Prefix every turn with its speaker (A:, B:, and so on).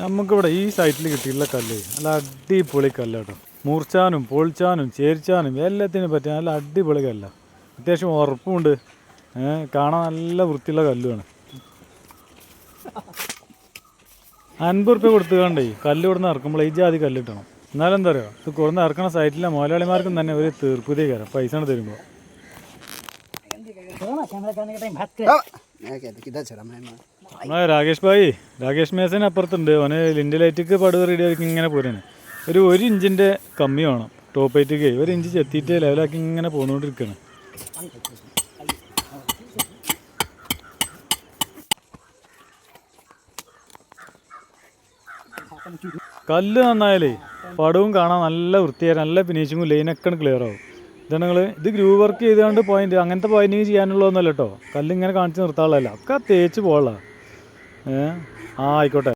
A: നമുക്കിവിടെ ഈ സൈറ്റിൽ കിട്ടിയിട്ടുള്ള കല്ല് നല്ല അടിപൊളി കല്ല് കേട്ടോ. മൂർച്ചാനും പൊളിച്ചാനും ചേരിച്ചാനും എല്ലാത്തിനും പറ്റിയ നല്ല അടിപൊളി കല്ല. അത്യാവശ്യം ഉറപ്പുമുണ്ട്. കാണാൻ നല്ല വൃത്തിയുള്ള കല്ലുമാണ് അൻപത് റുപ്യ കൊടുത്തു കണ്ടേ കല്ല് കൊടുന്ന് ഇറക്കുമ്പോൾ ഈ ജാതി കല്ല് കിട്ടണം. എന്നാലും എന്താ പറയുക ഇത് കൊടുന്ന് ഇറക്കണ സൈറ്റിലെ മുതലാളിമാർക്കും തന്നെ ഒരു തീർപ്പുതേ കയറാം പൈസ ആണ് തരുമ്പോൾ നമ്മളെ രാകേഷ് ഭായി രാകേഷ് മേസൻ അപ്പുറത്തുണ്ട്. ഓന് ലിൻഡ് ലൈറ്റിക്ക് പടു റെഡി ഇങ്ങനെ പോരാണ്. ഒരു ഒരു ഇഞ്ചിന്റെ കമ്മി വേണം ടോപ്പ് ഐറ്റിക്ക് ഒരു ഇഞ്ച് ചെത്തിയിട്ട് ലെവലാക്കി ഇങ്ങനെ പോന്നുകൊണ്ടിരിക്കുകയാണ് കല്ല് നന്നായാലേ പടവും കാണാൻ നല്ല വൃത്തിയായി നല്ല ഫിനിഷിങ്ങും ലൈനൊക്കെ ക്ലിയർ ആവും. ഇതാണ് നിങ്ങൾ ഇത് ഗ്രൂ വർക്ക് ചെയ്തുകൊണ്ട് പോയിന്റ് അങ്ങനത്തെ പോയിന്റിങ് ചെയ്യാനുള്ളതൊന്നുമല്ല കേട്ടോ കല്ല് ഇങ്ങനെ കാണിച്ച് നിർത്താനുള്ളതല്ല. ഒക്കെ തേച്ച് പോകാനുള്ള ഏഹ് ആ ആയിക്കോട്ടെ.